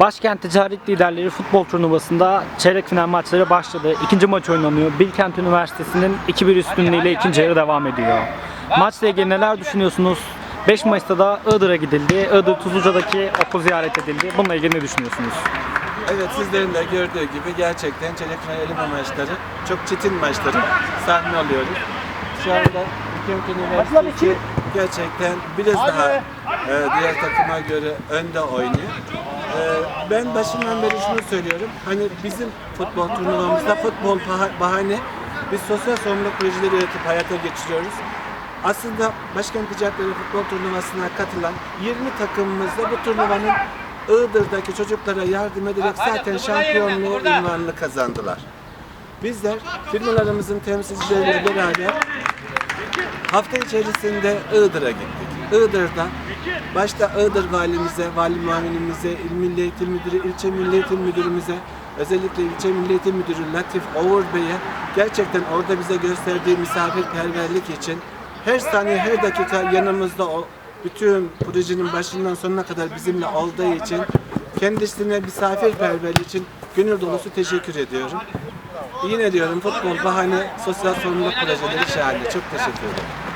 Başkent Ticaret Liderleri Futbol Turnuvası'nda çeyrek final maçları başladı. İkinci maç oynanıyor. Bilkent Üniversitesi'nin 2-1 üstünlüğüyle ikinci yarı devam ediyor. Maçla ilgili neler düşünüyorsunuz? 5 Mayıs'ta da Iğdır'a gidildi. Iğdır Tuzluca'daki okul ziyaret edildi. Bununla ilgili ne düşünüyorsunuz? Evet sizlerin de gördüğü gibi gerçekten çeyrek final eleme maçları çok çetin maçları sahne alıyoruz. Şu anda Bilkent Üniversitesi gerçekten biraz daha e, diğer takıma göre önde oynuyor. E, ben başından beri şunu söylüyorum. Hani bizim futbol turnuvamızda futbol baha- bahane biz sosyal sorumluluk projeleri üretip hayata geçiriyoruz. Aslında Başkent Ticaretleri Futbol Turnuvası'na katılan 20 takımımızda bu turnuvanın Iğdır'daki çocuklara yardım ederek zaten şampiyonluğu ünvanını kazandılar. Bizler firmalarımızın temsilcileriyle beraber hafta içerisinde Iğdır'a gittik. Iğdır'da başta Iğdır valimize, vali muavinimize, il milli eğitim müdürü, ilçe milli eğitim müdürümüze, özellikle ilçe milli eğitim müdürü Latif Oğur Bey'e gerçekten orada bize gösterdiği misafirperverlik için her saniye her dakika yanımızda o bütün projenin başından sonuna kadar bizimle olduğu için kendisine misafirperverliği için gönül dolusu teşekkür ediyorum. Yine diyorum futbol bahane sosyal sorumluluk projeleri şahane. Çok teşekkür ederim.